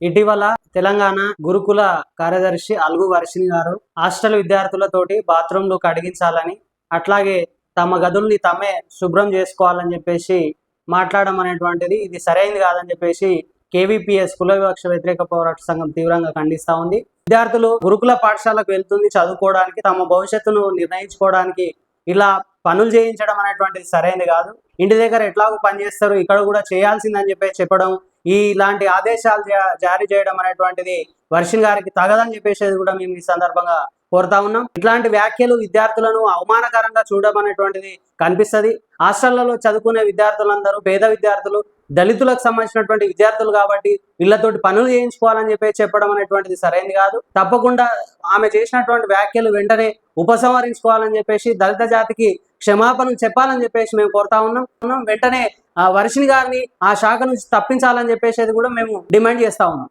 ఇటీవల తెలంగాణ గురుకుల కార్యదర్శి అల్గు వర్షిని గారు హాస్టల్ విద్యార్థులతోటి బాత్రూంలు కడిగించాలని అట్లాగే తమ గదుల్ని తమే శుభ్రం చేసుకోవాలని చెప్పేసి మాట్లాడడం అనేటువంటిది ఇది సరైనది కాదని చెప్పేసి కేవీపీఎస్ కుల వివక్ష వ్యతిరేక పోరాట సంఘం తీవ్రంగా ఖండిస్తా ఉంది. విద్యార్థులు గురుకుల పాఠశాలకు వెళ్తుంది చదువుకోవడానికి తమ భవిష్యత్తును నిర్ణయించుకోవడానికి ఇలా పనులు చేయించడం అనేటువంటిది సరైనది కాదు. ఇంటి దగ్గర ఎట్లాగో పని చేస్తారు ఇక్కడ కూడా చేయాల్సిందని చెప్పేసి చెప్పడం ఈ ఇలాంటి ఆదేశాలు జారీ చేయడం అనేటువంటిది వర్షిన్ గారికి తగదని చెప్పేసి కూడా మేము ఈ సందర్భంగా కోరుతా ఉన్నాం. ఇట్లాంటి వ్యాఖ్యలు విద్యార్థులను అవమానకరంగా చూడడం అనేటువంటిది కనిపిస్తది. హాస్టళ్ళలో చదువుకునే విద్యార్థులందరూ పేద విద్యార్థులు దళితులకు సంబంధించినటువంటి విద్యార్థులు కాబట్టి వీళ్ళతోటి పనులు చేయించుకోవాలని చెప్పి చెప్పడం అనేటువంటిది సరైనది కాదు. తప్పకుండా ఆమె చేసినటువంటి వ్యాఖ్యలు వెంటనే ఉపసంహరించుకోవాలని చెప్పేసి దళిత జాతికి క్షమాపణం చెప్పాలని చెప్పేసి మేము కోరుతా ఉన్నాం. వెంటనే ఆ వర్షిని గారిని ఆ శాఖ నుంచి తప్పించాలని చెప్పేసి కూడా మేము డిమాండ్ చేస్తా ఉన్నాం.